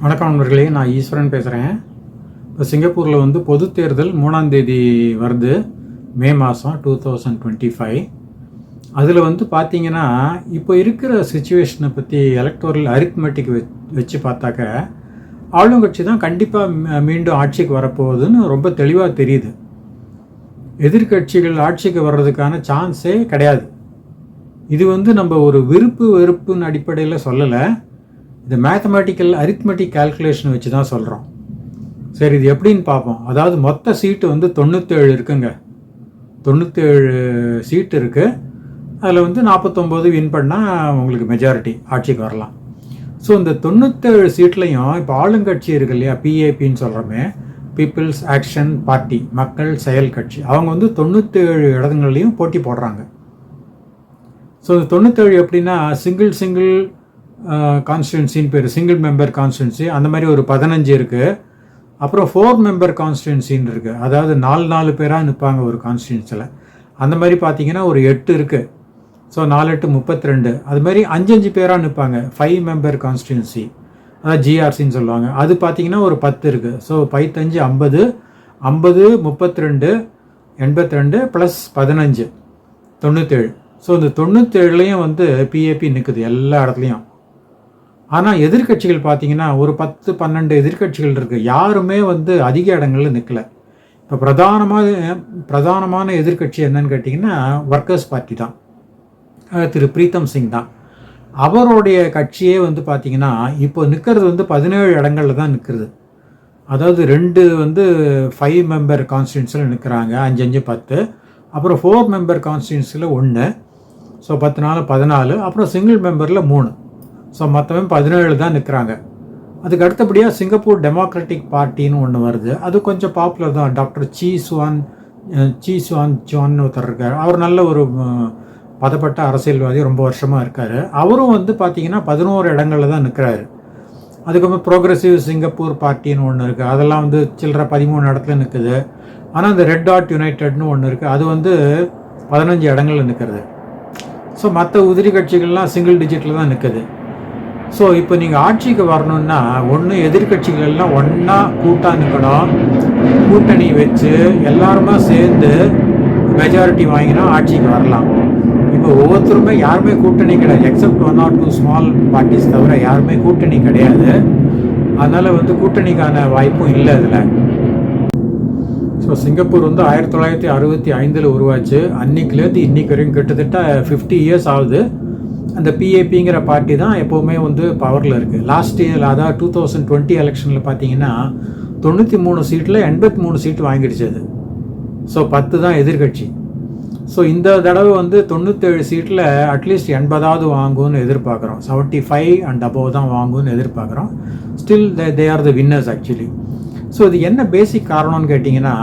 வணக்கம் நண்பர்களே நான் ஈஸ்வரன் பேசுகிறேன் இப்போ சிங்கப்பூரில் வந்து பொது தேர்தல் மூணாம் தேதி வருது மே மாதம் டூ தௌசண்ட் டுவெண்ட்டி ஃபைவ் அதில் வந்து பார்த்தீங்கன்னா இப்போ இருக்கிற சுச்சுவேஷனை பற்றி எலக்டோரல் அரித்மெட்டிக் வச்சு பார்த்தாக்க ஆளுங்கட்சி தான் கண்டிப்பாக மீண்டும் ஆட்சிக்கு வரப்போகுதுன்னு ரொம்ப தெளிவாக தெரியுது. எதிர்க்கட்சிகள் ஆட்சிக்கு வர்றதுக்கான சான்ஸே கிடையாது. இது வந்து நம்ம ஒரு விருப்பு வெறுப்புன்னு அடிப்படையில் சொல்லலை. இந்த மேத்தமேட்டிக்கல் அரித்மெட்டிக் கால்குலேஷன் வச்சு தான் சொல்கிறோம் சரி இது எப்படின்னு பார்ப்போம். அதாவது மொத்த சீட்டு வந்து தொண்ணூற்றேழு இருக்குங்க. தொண்ணூற்றேழு சீட்டு இருக்குது அதில் வந்து நாற்பத்தொம்போது வின் பண்ணால் உங்களுக்கு மெஜாரிட்டி ஆட்சிக்கு வரலாம். ஸோ இந்த தொண்ணூற்றேழு சீட்லையும் இப்போ ஆளுங்கட்சி இருக்கு இல்லையா? பிஏபின்னு சொல்கிறோமே பீப்புள்ஸ் ஆக்ஷன் பார்ட்டி மக்கள் செயல் கட்சி. அவங்க வந்து தொண்ணூற்றேழு இடங்கள்லையும் போட்டி போடுறாங்க. ஸோ இந்த தொண்ணூற்றேழு எப்படின்னா சிங்கிள் சிங்கிள் கான்ஸ்டியூன்சின்னு பேர். சிங்கிள் மெம்பர் கான்ஸ்டியூன்சி அந்த மாதிரி ஒரு பதினஞ்சு இருக்குது அப்புறம் ஃபோர் மெம்பர் கான்ஸ்டியூன்சின்னு இருக்குது அதாவது நாலு நாலு பேராக நிற்பாங்க ஒரு கான்ஸ்டியூன்சியில் அந்த மாதிரி பார்த்தீங்கன்னா ஒரு எட்டு இருக்குது ஸோ நாலு எட்டு முப்பத்தி ரெண்டு அது மாதிரி அஞ்சு அஞ்சு பேராக நிற்பாங்க ஃபைவ் மெம்பர் கான்ஸ்டியூன்சி அதாவது ஜிஆர்சின்னு சொல்லுவாங்க. அது பார்த்தீங்கன்னா ஒரு பத்து இருக்குது ஸோ பைத்தஞ்சு ஐம்பது. ஐம்பது முப்பத்தி ரெண்டு எண்பத்தி ரெண்டு ப்ளஸ் பதினஞ்சு. தொண்ணூற்றேழு ஸோ இந்த தொண்ணூற்றேழுலையும் வந்து பிஏபி நிற்குது எல்லா இடத்துலையும். ஆனால் எதிர்க்கட்சிகள் பார்த்தீங்கன்னா ஒரு பத்து பன்னெண்டு எதிர்க்கட்சிகள் இருக்குது யாருமே வந்து அதிக இடங்களில் நிற்கல இப்போ பிரதானமாக பிரதானமான எதிர்க்கட்சி என்னன்னு கேட்டிங்கன்னா ஒர்க்கர்ஸ் பார்ட்டி தான். திரு பிரீத்தம் சிங் தான். அவருடைய கட்சியே வந்து பார்த்தீங்கன்னா இப்போ நிற்கிறது வந்து பதினேழு இடங்களில் தான் நிற்கிறது அதாவது ரெண்டு வந்து ஃபைவ் மெம்பர் கான்ஸ்டியூன்சியில் நிற்கிறாங்க அஞ்சு அஞ்சு பத்து. அப்புறம் ஃபோர் மெம்பர் கான்ஸ்டியூன்சியில் ஒன்று ஸோ பத்து நாலு பதினாலு. அப்புறம் சிங்கிள் மெம்பரில் மூணு. ஸோ மற்றவன் பதினேழு தான் நிற்கிறாங்க அதுக்கு அடுத்தபடியாக சிங்கப்பூர் டெமோக்ராட்டிக் பார்ட்டின்னு ஒன்று வருது. அது கொஞ்சம் பாப்புலர் தான். டாக்டர் சீ சுவான் சீ சுவான் ஜான் ஒருத்தர் இருக்கார். அவர் நல்ல ஒரு பதப்பட்ட அரசியல்வாதி ரொம்ப வருஷமாக இருக்கார். அவரும் வந்து பார்த்தீங்கன்னா பதினோரு இடங்களில் தான் நிற்கிறாரு அதுக்கப்புறம் ப்ரோக்ரஸிவ் சிங்கப்பூர் பார்ட்டின்னு ஒன்று இருக்குது அதெல்லாம் வந்து சில்லற பதிமூணு இடத்துல நிற்குது ஆனால் இந்த ரெட் டாட் யுனைடெட்னு ஒன்று இருக்குது அது வந்து பதினஞ்சு இடங்களில் நிற்கிறது ஸோ மற்ற உதிரி கட்சிகள்லாம் சிங்கிள் டிஜிட்டில் தான் நிற்குது ஸோ இப்போ நீங்கள் ஆட்சிக்கு வரணும்னா ஒன்று எதிர்க்கட்சிகள் எல்லாம் ஒன்றா கூட்டாக நிற்கணும் கூட்டணி வச்சு எல்லாருமே சேர்ந்து மெஜாரிட்டி வாங்கினா ஆட்சிக்கு வரலாம். இப்போ ஒவ்வொருத்தருமே யாருமே கூட்டணி கிடையாது. Except one or two small parties தவிர யாருமே கூட்டணி கிடையாது. அதனால் வந்து கூட்டணிக்கான வாய்ப்பும் இல்லை அதில். ஸோ சிங்கப்பூர் வந்து ஆயிரத்தி தொள்ளாயிரத்தி அறுபத்தி ஐந்தில் உருவாச்சு. அன்னைக்குலேருந்து இன்னைக்கு வரைக்கும் கிட்டத்தட்ட ஃபிஃப்டி இயர்ஸ் ஆகுது. அந்த பிஏபிங்கிற பார்ட்டி தான் எப்போவுமே வந்து பவரில் இருக்குது லாஸ்ட் இயர் அதாவது டூ தௌசண்ட் டுவெண்ட்டி எலெக்ஷனில் பார்த்தீங்கன்னா தொண்ணூற்றி மூணு சீட்டில் எண்பத்தி மூணு சீட்டு வாங்கிடுச்சு அது. ஸோ பத்து தான் எதிர்க்கட்சி ஸோ இந்த தடவை வந்து தொண்ணூற்றேழு சீட்டில் அட்லீஸ்ட் எண்பதாவது வாங்கும்னு எதிர்பார்க்குறோம். செவன்ட்டி ஃபைவ் அண்ட் அபோவ் தான் வாங்கும்னு எதிர்பார்க்குறோம். Still they are the winners actually so இது என்ன பேசிக் காரணம்னு கேட்டிங்கன்னா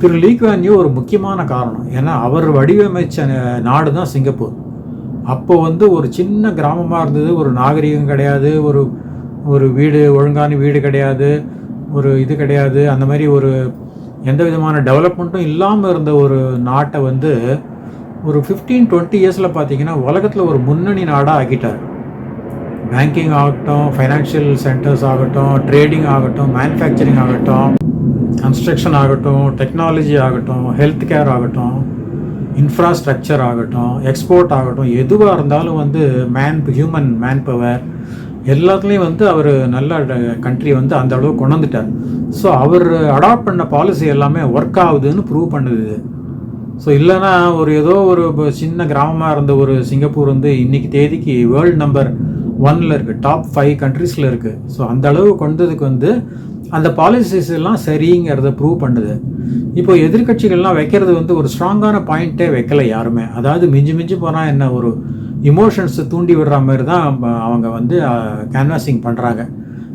திரு லீக்வான்யூ ஒரு முக்கியமான காரணம். ஏன்னா அவர் வடிவமைச்ச நாடு தான் சிங்கப்பூர். அப்போ வந்து ஒரு சின்ன கிராமமாக இருந்தது. ஒரு நாகரிகம் கிடையாது. ஒரு ஒரு வீடு ஒழுங்கான வீடு கிடையாது. ஒரு இது கிடையாது. அந்த மாதிரி ஒரு எந்த விதமான டெவலப்மெண்ட்டும் இல்லாமல் இருந்த ஒரு நாட்டை வந்து ஒரு ஃபிஃப்டீன் டுவெண்ட்டி இயர்ஸில் பார்த்தீங்கன்னா உலகத்தில் ஒரு முன்னணி நாடாக ஆக்கிட்டார். பேங்கிங் ஆகட்டும் ஃபைனான்ஷியல் சென்டர்ஸ் ஆகட்டும் ட்ரேடிங் ஆகட்டும் மேனுஃபேக்சரிங் ஆகட்டும் கன்ஸ்ட்ரக்ஷன் ஆகட்டும் டெக்னாலஜி ஆகட்டும் ஹெல்த் கேர் ஆகட்டும். இன்ஃப்ராஸ்ட்ரக்சர் ஆகட்டும் எக்ஸ்போர்ட் ஆகட்டும் எதுவாக இருந்தாலும் வந்து மேன் ஹியூமன் மேன் பவர் எல்லாத்துலேயும் வந்து அவர் நல்ல கண்ட்ரி வந்து அந்த அளவு கொண்டு ஸோ அவர் அடாப்ட் பண்ண பாலிசி எல்லாமே ஒர்க் ஆகுதுன்னு ப்ரூவ் பண்ணுது இது. ஸோ இல்லைன்னா ஒரு ஏதோ ஒரு சின்ன கிராமமாக இருந்த ஒரு சிங்கப்பூர் வந்து இன்னைக்கு தேதிக்கு வேர்ல்டு நம்பர் ஒன்னில் இருக்குது டாப் ஃபைவ் கண்ட்ரீஸில் இருக்குது ஸோ அந்த அளவு கொண்டதுக்கு வந்து அந்த பாலிசிஸ் எல்லாம் சரிங்கிறத ப்ரூவ் பண்ணுது. இப்போ எதிர்க்கட்சிகள்லாம் வைக்கிறது வந்து ஒரு ஸ்ட்ராங்கான பாயிண்ட்டே வைக்கல யாருமே. அதாவது மிஞ்சி மிஞ்சி போனால் என்ன ஒரு இமோஷன்ஸை தூண்டி விடுற மாதிரி தான் அவங்க வந்து கேன்வாசிங் பண்ணுறாங்க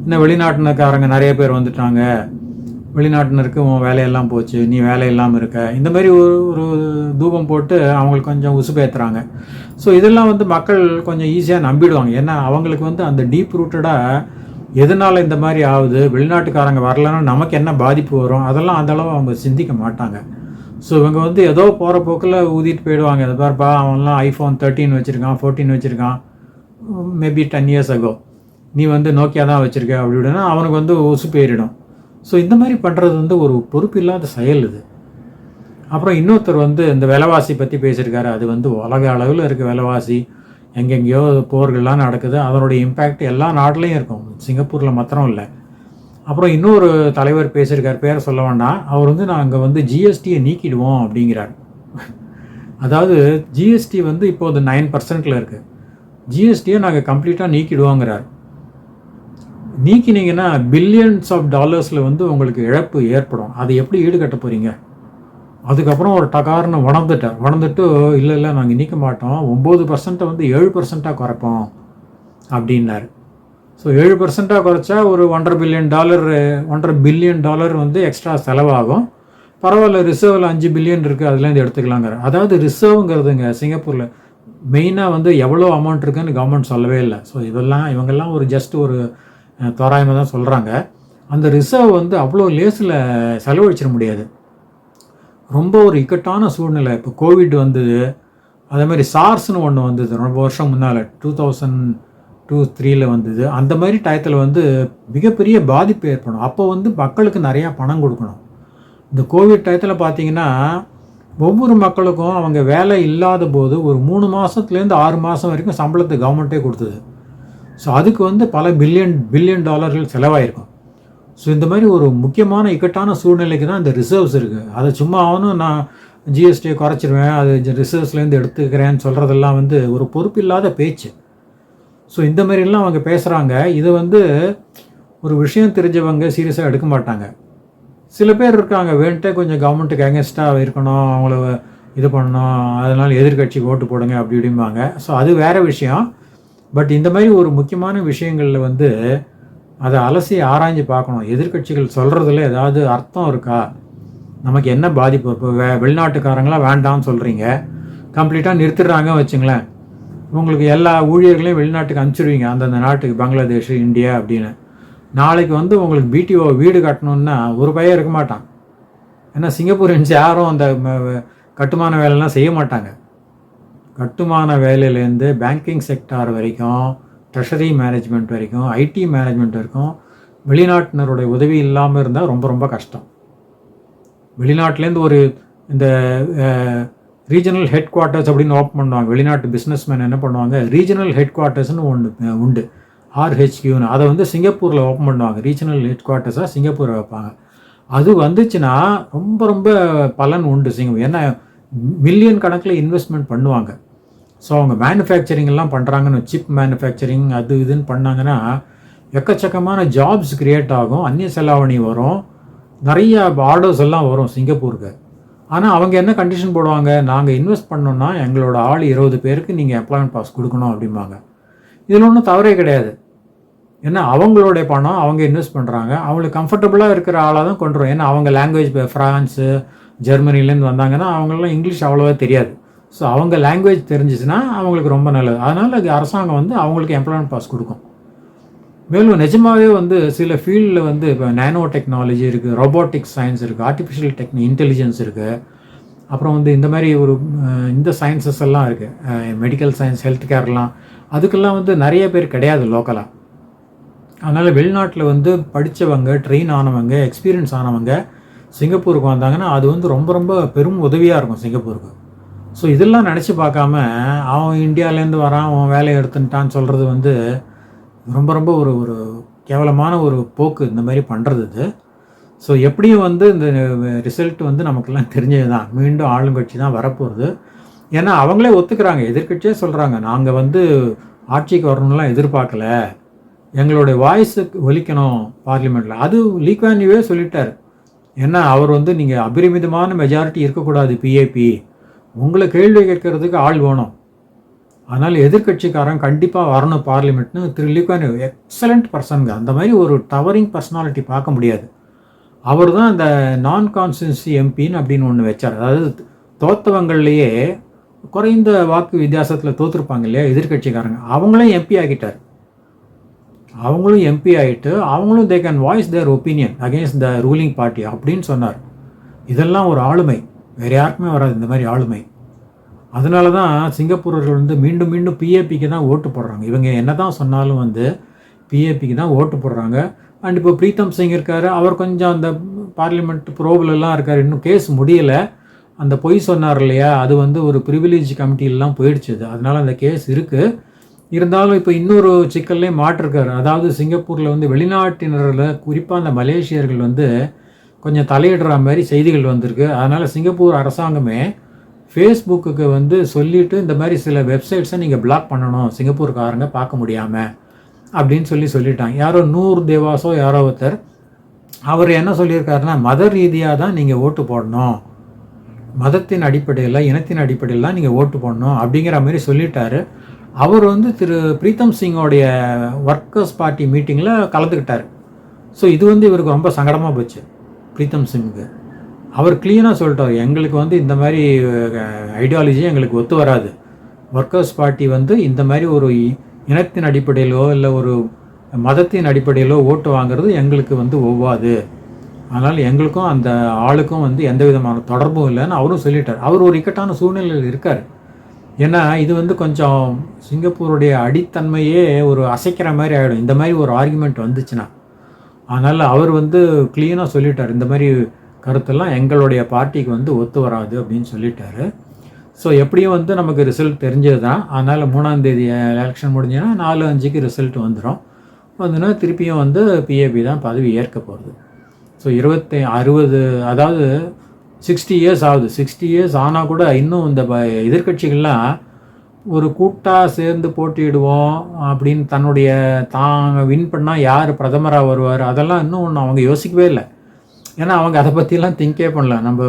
இன்னும் வெளிநாட்டினக்காரங்க நிறைய பேர் வந்துட்டாங்க. வெளிநாட்டினருக்கு உன் வேலையெல்லாம் போச்சு நீ வேலை இல்லாமல் இருக்க. இந்த மாதிரி ஒரு ஒரு தூபம் போட்டு அவங்களுக்கு கொஞ்சம் உசுபேத்துறாங்க ஸோ இதெல்லாம் வந்து மக்கள் கொஞ்சம் ஈஸியாக நம்பிடுவாங்க. ஏன்னா அவங்களுக்கு வந்து அந்த டீப் ரூட்டடாக எதனால் இந்த மாதிரி ஆகுது? வெளிநாட்டுக்காரங்க வரலன்னா நமக்கு என்ன பாதிப்பு வரும்? அதெல்லாம் அந்த அளவு அவங்க சிந்திக்க மாட்டாங்க. ஸோ இவங்க வந்து ஏதோ போகிற போக்கில் ஊதிட்டு போயிடுவாங்க. இதை பாருப்பா அவன்லாம் ஐஃபோன் தேர்ட்டின் வச்சுருக்கான் ஃபோர்டீன் வச்சுருக்கான். மேபி டென் இயர்ஸ் அகோ நீ வந்து நோக்கியா தான் வச்சுருக்க அப்படி இப்படின்னா அவனுக்கு வந்து உசு போயிடும். ஸோ இந்த மாதிரி பண்ணுறது வந்து ஒரு பொறுப்பு இல்லாத செயல் இது. அப்புறம் இன்னொருத்தர் வந்து இந்த விலைவாசி பற்றி பேசியிருக்காரு. அது வந்து உலக அளவில் இருக்க விலைவாசி. எங்கெங்கேயோ போர்கள்லாம் நடக்குது. அதனுடைய இம்பேக்ட் எல்லா நாட்டிலையும் இருக்கும். சிங்கப்பூரில் மாத்திரம் இல்லை. அப்புறம் இன்னொரு தலைவர் பேசியிருக்கார். பேரை சொல்ல வேண்டாம். அவர் வந்து நாங்கள் வந்து ஜிஎஸ்டியை நீக்கிடுவோம் அப்படிங்கிறார். அதாவது ஜிஎஸ்டி வந்து இப்போது நைன் பர்சன்ட்டில் இருக்குது ஜிஎஸ்டியை நாங்கள் கம்ப்ளீட்டாக நீக்கிடுவோங்கிறார். நீக்கினீங்கன்னா பில்லியன்ஸ் ஆஃப் டாலர்ஸில் வந்து உங்களுக்கு இழப்பு ஏற்படும். அதை எப்படி ஈடுகட்ட போகிறீங்க அதுக்கப்புறம் ஒரு டகார்னு உணர்ந்துட்டார் உணர்ந்துட்டு இல்லை இல்லை நாங்கள் நீக்க மாட்டோம். ஒம்பது பர்சன்ட்டை வந்து ஏழு பர்சண்ட்டாக குறைப்போம். அப்படின்னாரு. ஸோ ஏழு பர்சண்ட்டாக குறைச்சா ஒரு ஒன்றரை பில்லியன் டாலர் ஒன்றரை பில்லியன் டாலர் வந்து எக்ஸ்ட்ரா செலவாகும். பரவாயில்ல ரிசர்வில் அஞ்சு பில்லியன் இருக்குது அதுலேருந்து எடுத்துக்கலாங்கிற அதாவது ரிசர்வ்ங்கிறதுங்க சிங்கப்பூரில் மெயினாக வந்து எவ்வளோ அமௌண்ட் இருக்குன்னு கவர்மெண்ட் சொல்லவே இல்லை. ஸோ இதெல்லாம் இவங்கெல்லாம் ஒரு ஜஸ்ட் ஒரு தோராயமாக தான் சொல்கிறாங்க அந்த ரிசர்வ் வந்து அவ்வளோ லேஸில் செலவழிச்சிட முடியாது. ரொம்ப ஒரு இக்கட்டான சூழ்நிலை. இப்போ கோவிட் வந்தது அதே மாதிரி சார்ஸ்னு ஒன்று வந்தது ரொம்ப வருஷம் முன்னால் டூ தௌசண்ட் டூ த்ரீல வந்தது. அந்த மாதிரி டயத்தில் வந்து மிகப்பெரிய பாதிப்பு ஏற்படும் அப்போ வந்து மக்களுக்கு நிறையா பணம் கொடுக்கணும். இந்த கோவிட் டயத்தில் பார்த்தீங்கன்னா ஒவ்வொரு மக்களுக்கும் அவங்க வேலை இல்லாத போது ஒரு மூணு மாதத்துலேருந்து ஆறு மாதம் வரைக்கும் சம்பளத்தை கவர்மெண்ட்டே கொடுத்தது. ஸோ அதுக்கு வந்து பல பில்லியன் பில்லியன் டாலர்கள் செலவாயிருக்கும். ஸோ இந்த மாதிரி ஒரு முக்கியமான இக்கட்டான சூழ்நிலைக்கு தான் இந்த ரிசர்வ்ஸ் இருக்குது அதை சும்மா அவனும் நான் ஜிஎஸ்டியை குறைச்சிருவேன் அது ரிசர்வ்ஸ்லேருந்து எடுத்துக்கிறேன்னு சொல்கிறதெல்லாம் வந்து ஒரு பொறுப்பில்லாத பேச்சு. ஸோ இந்த மாதிரிலாம் அவங்க பேசுகிறாங்க இது வந்து ஒரு விஷயம் தெரிஞ்சவங்க சீரியஸாக எடுக்க மாட்டாங்க. சில பேர் இருக்காங்க வேண்டே கொஞ்சம் கவர்மெண்ட்டுக்கு அகேன்ஸ்டாக இருக்கணும் அவங்கள இது பண்ணணும் அதனால் எதிர்கட்சிக்கு ஓட்டு போடுங்க அப்படி இப்படிம்பாங்க. ஸோ அது வேறு விஷயம். பட் இந்த மாதிரி ஒரு முக்கியமான விஷயங்களில் வந்து அதை அலசி ஆராய்ஞ்சு பார்க்கணும். எதிர்கட்சிகள் சொல்கிறதுல ஏதாவது அர்த்தம் இருக்கா? நமக்கு என்ன பாதிப்பு? இப்போ வே வெளிநாட்டுக்காரங்களாம் வேண்டாம்னு சொல்கிறீங்க கம்ப்ளீட்டாக நிறுத்திடுறாங்க வச்சுங்களேன். உங்களுக்கு எல்லா ஊழியர்களையும் வெளிநாட்டுக்கு அனுப்பிச்சிடுவீங்க. அந்தந்த நாட்டுக்கு பங்களாதேஷ் இந்தியா அப்படின்னு. நாளைக்கு வந்து உங்களுக்கு பிடிஓ வீடு கட்டணுன்னா ஒரு பையன் இருக்க மாட்டான். ஏன்னா சிங்கப்பூரியன்ஸ் யாரும் அந்த கட்டுமான வேலைலாம் செய்ய மாட்டாங்க. கட்டுமான வேலையிலேருந்து பேங்கிங் செக்டார் வரைக்கும் ட்ரெஷரி மேனேஜ்மெண்ட் வரைக்கும் ஐடி மேனேஜ்மெண்ட் வரைக்கும் வெளிநாட்டினருடைய உதவி இல்லாமல் இருந்தால் ரொம்ப ரொம்ப கஷ்டம். வெளிநாட்டிலேருந்து ஒரு இந்த ரீஜனல் ஹெட் குவார்ட்டர்ஸ் அப்படின்னு ஓப்பன் பண்ணுவாங்க. வெளிநாட்டு பிஸ்னஸ்மேன் என்ன பண்ணுவாங்க? ரீஜனல் ஹெட் குவார்ட்டர்ஸ்னு ஒன்று உண்டு. ஆர்ஹெச்கியூன்னு அதை வந்து சிங்கப்பூரில் ஓப்பன் பண்ணுவாங்க. ரீஜனல் ஹெட் குவார்ட்டர்ஸாக சிங்கப்பூரை வைப்பாங்க. அது வந்துச்சுன்னா ரொம்ப ரொம்ப பலன் உண்டு சிங்கம் ஏன்னா மில்லியன் கணக்கில் இன்வெஸ்ட்மெண்ட் பண்ணுவாங்க. ஸோ அவங்க மேனுஃபேக்சரிங்லாம் பண்ணுறாங்கன்னு சிப் மேனுஃபேக்சரிங் அது இதுன்னு பண்ணாங்கன்னா எக்கச்சக்கமான ஜாப்ஸ் க்ரியேட் ஆகும் அந்நிய செலாவணி வரும் நிறைய ஆர்டர்ஸ் எல்லாம் வரும் சிங்கப்பூருக்கு. ஆனால் அவங்க என்ன கண்டிஷன் போடுவாங்க? நாங்கள் இன்வெஸ்ட் பண்ணோன்னா எங்களோட ஆள் இருபது பேருக்கு நீங்கள் எம்ப்ளாய்மெண்ட் பாஸ் கொடுக்கணும் அப்படிம்பாங்க. இதில் ஒன்றும் தவறே கிடையாது. ஏன்னா அவங்களுடைய பணம் அவங்க இன்வெஸ்ட் பண்ணுறாங்க அவங்களுக்கு கம்ஃபர்டபுளாக இருக்கிற ஆளாக தான் கொண்டு வரும். ஏன்னா அவங்க லாங்குவேஜ் இப்போ ஃப்ரான்ஸு ஜெர்மனிலேருந்து வந்தாங்கன்னா அவங்களாம் இங்கிலீஷ் அவ்வளோவா தெரியாது. ஸோ அவங்க லாங்குவேஜ் தெரிஞ்சிச்சுன்னா அவங்களுக்கு ரொம்ப நல்லது. அதனால் அது அரசாங்கம் வந்து அவங்களுக்கு எம்ப்ளாய்மெண்ட் பாஸ் கொடுக்கும். மேலும் நிஜமாகவே வந்து சில ஃபீல்டில் வந்து இப்போ நேனோ டெக்னாலஜி இருக்குது ரோபோட்டிக்ஸ் சயின்ஸ் இருக்குது ஆர்டிஃபிஷியல் டெக்னி இன்டெலிஜென்ஸ் இருக்குது அப்புறம் வந்து இந்த மாதிரி ஒரு இந்த சயின்சஸ் எல்லாம் இருக்குது மெடிக்கல் சயின்ஸ் ஹெல்த் கேர்லாம் அதுக்கெல்லாம் வந்து நிறைய பேர் கிடையாது லோக்கலாக அதனால் வெளிநாட்டில் வந்து படித்தவங்க ட்ரெயின் ஆனவங்க எக்ஸ்பீரியன்ஸ் ஆனவங்க சிங்கப்பூருக்கு வந்தாங்கன்னா அது வந்து ரொம்ப ரொம்ப பெரும் உதவியாக இருக்கும் சிங்கப்பூருக்கு. ஸோ இதெல்லாம் நினச்சி பார்க்காம அவன் இந்தியாவிலேருந்து வரான் அவன் வேலையை எடுத்துட்டான்னு சொல்கிறது வந்து ரொம்ப ரொம்ப ஒரு ஒரு கேவலமான ஒரு போக்கு இந்த மாதிரி பண்ணுறது இது. ஸோ எப்படியும் வந்து இந்த ரிசல்ட் வந்து நமக்கெல்லாம் தெரிஞ்சது தான் மீண்டும் ஆளுங்கட்சி தான் வரப்போகிறது ஏன்னா அவங்களே ஒத்துக்கிறாங்க எதிர்கட்சியே சொல்கிறாங்க நாங்கள் வந்து ஆட்சிக்கு வரணும்லாம் எதிர்பார்க்கல. எங்களுடைய வாய்ஸுக்கு ஒலிக்கணும் பார்லிமெண்ட்டில் அது லீக்வான்யூவே சொல்லிட்டார். ஏன்னா அவர் வந்து நீங்கள் அபரிமிதமான மெஜாரிட்டி இருக்கக்கூடாது பிஏபி உங்களை கேள்வி கேட்கறதுக்கு ஆள் வேணும். அதனால் எதிர்கட்சிக்காரன் கண்டிப்பாக வரணும் பார்லிமெண்ட்னு திரு லீக்வான்யூ எக்ஸலண்ட் பர்சனுங்க அந்த மாதிரி ஒரு டவரிங் பர்சனாலிட்டி பார்க்க முடியாது. அவர் தான் அந்த நான் கான்ஸ்டியூன்சி எம்பின்னு அப்படின்னு ஒன்று வச்சார். அதாவது தோத்தவங்கள்லேயே குறைந்த வாக்கு வித்தியாசத்தில் தோற்றுருப்பாங்க இல்லையா எதிர்கட்சிக்காரங்க அவங்களும் எம்பி ஆகிட்டார். அவங்களும் எம்பி ஆகிட்டு அவங்களும் they can voice their opinion against the ruling party அப்படின்னு சொன்னார். இதெல்லாம் ஒரு ஆளுமை. வேறு யாருக்குமே வராது இந்த மாதிரி ஆளுமை. அதனால தான் சிங்கப்பூரர்கள் வந்து மீண்டும் மீண்டும் பிஏபிக்கு தான் ஓட்டு போடுறாங்க. இவங்க என்ன தான் சொன்னாலும் வந்து பிஏபிக்கு தான் ஓட்டு போடுறாங்க. அண்ட் இப்போ பிரீத்தம் சிங் இருக்கார். அவர் கொஞ்சம் அந்த பார்லிமெண்ட் ப்ரோபிலெல்லாம் இருக்கார். இன்னும் கேஸ் முடியலை. அந்த பொய் சொன்னார் இல்லையா? அது வந்து ஒரு ப்ரிவிலேஜ் கமிட்டியிலலாம் போயிடுச்சு. அது அதனால் அந்த கேஸ் இருக்குது இருந்தாலும் இப்போ இன்னொரு சிக்கல்லையும் மாட்டிருக்காரு. அதாவது சிங்கப்பூரில் வந்து வெளிநாட்டினரில் குறிப்பாக அந்த மலேசியர்கள் வந்து கொஞ்சம் தலையிடுற மாதிரி செய்திகள் வந்திருக்கு. அதனால் சிங்கப்பூர் அரசாங்கமே ஃபேஸ்புக்குக்கு வந்து சொல்லிவிட்டு இந்த மாதிரி சில வெப்சைட்ஸை நீங்கள் பிளாக் பண்ணணும். சிங்கப்பூர்காரங்க பார்க்க முடியாமல் அப்படின்னு சொல்லி சொல்லிட்டாங்க. யாரோ நூறு தேவாசோ யாரோ ஒருத்தர் அவர் என்ன சொல்லியிருக்காருன்னா மத ரீதியாக தான் நீங்கள் ஓட்டு போடணும். மதத்தின் அடிப்படையில் இனத்தின் அடிப்படையில் தான் நீங்கள் ஓட்டு போடணும். அப்படிங்கிற மாதிரி சொல்லிட்டாரு. அவர் வந்து திரு பிரீத்தம் சிங்கோடைய ஒர்க்கர்ஸ் பார்ட்டி மீட்டிங்கில் கலந்துக்கிட்டார். ஸோ இது வந்து இவருக்கு ரொம்ப சங்கடமாக போச்சு. பிரீத்தம் சிங்க்கு அவர் க்ளீனாக சொல்லிட்டார். எங்களுக்கு வந்து இந்த மாதிரி ஐடியாலஜி எங்களுக்கு ஒத்து வராது. ஒர்க்கர்ஸ் பார்ட்டி வந்து இந்த மாதிரி ஒரு இனத்தின் அடிப்படையிலோ இல்லை ஒரு மதத்தின் அடிப்படையிலோ ஓட்டு வாங்குறது எங்களுக்கு வந்து ஒவ்வாது. அதனால் எங்களுக்கும் அந்த ஆளுக்கும் வந்து எந்த விதமான தொடர்பும் இல்லைன்னு அவரும் சொல்லிட்டார். அவர் ஒரு இக்கட்டான சூழ்நிலையில் இருக்கார். ஏன்னா இது வந்து கொஞ்சம் சிங்கப்பூருடைய அடித்தன்மையே ஒரு அசைக்கிற மாதிரி ஆகிடும் இந்த மாதிரி ஒரு ஆர்குமெண்ட் வந்துச்சுன்னா. அதனால் அவர் வந்து க்ளீனாக சொல்லிட்டார். இந்த மாதிரி கருத்தெல்லாம் எங்களுடைய பார்ட்டிக்கு வந்து ஒத்து வராது அப்படின்னு சொல்லிட்டாரு. ஸோ எப்படியும் வந்து நமக்கு ரிசல்ட் தெரிஞ்சது தான் அதனால் மூணாந்தேதி எலெக்ஷன் முடிஞ்சுன்னா நாலு அஞ்சுக்கு ரிசல்ட் வந்துடும் வந்துன்னா திருப்பியும் வந்து பிஏபி தான் பதவி ஏற்க போகிறது ஸோ இருபத்தி அறுபது அதாவது சிக்ஸ்டி இயர்ஸ் ஆகுது. சிக்ஸ்டி இயர்ஸ் ஆனால் கூட இன்னும் இந்த எதிர்கட்சிகள்லாம் ஒரு கூட்டாக சேர்ந்து போட்டியிடுவோம் அப்படின்னு தன்னுடைய தாங்க வின் பண்ணால் யார் பிரதமராக வருவார்? அதெல்லாம் இன்னும் ஒன்று அவங்க யோசிக்கவே இல்லை. ஏன்னா அவங்க அதை பற்றிலாம் திங்கே பண்ணல. நம்ம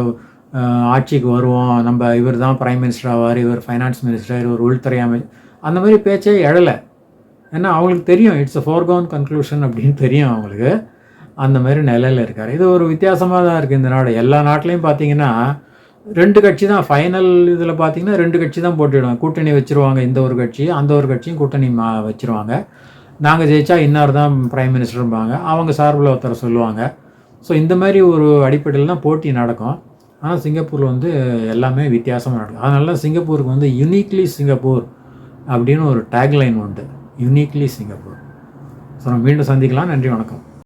ஆட்சிக்கு வருவோம். நம்ம இவர் தான் ப்ரைம் மினிஸ்டர் ஆவார் இவர் ஃபைனான்ஸ் மினிஸ்டர் இவர் உள்துறை அமைச்சர் அந்த மாதிரி பேச்சே எழலை. ஏன்னா அவங்களுக்கு தெரியும் இட்ஸ் அ ஃபோர்கவுன் கன்க்ளூஷன் அப்படின்னு தெரியும் அவங்களுக்கு. அந்த மாதிரி நிலையில் இருக்கார். இது ஒரு வித்தியாசமாக தான் இருக்குது இந்த நாடு. எல்லா நாட்டிலையும் பார்த்தீங்கன்னா ரெண்டு கட்சி தான். ஃபைனல் இதில் பார்த்தீங்கன்னா ரெண்டு கட்சி தான் போட்டிடுவாங்க. கூட்டணி வச்சுருவாங்க இந்த ஒரு கட்சி அந்த ஒரு கட்சியும் கூட்டணி மா வச்சுருவாங்க. நாங்கள் ஜெயிச்சா இன்னார் தான் ப்ரைம் மினிஸ்டர்ம்பாங்க அவங்க சார்பில் ஒருத்தர் சொல்லுவாங்க. ஸோ இந்த மாதிரி ஒரு அடிப்படையில் தான் போட்டி நடக்கும். ஆனால் சிங்கப்பூரில் வந்து எல்லாமே வித்தியாசமாக நடக்கும். அதனால சிங்கப்பூருக்கு வந்து யுனிக்லி சிங்கப்பூர் அப்படின்னு ஒரு டேக்லைன் உண்டு. Uniquely Singapore. ஸோ நம்ம மீண்டும் சந்திக்கலாம். நன்றி வணக்கம்.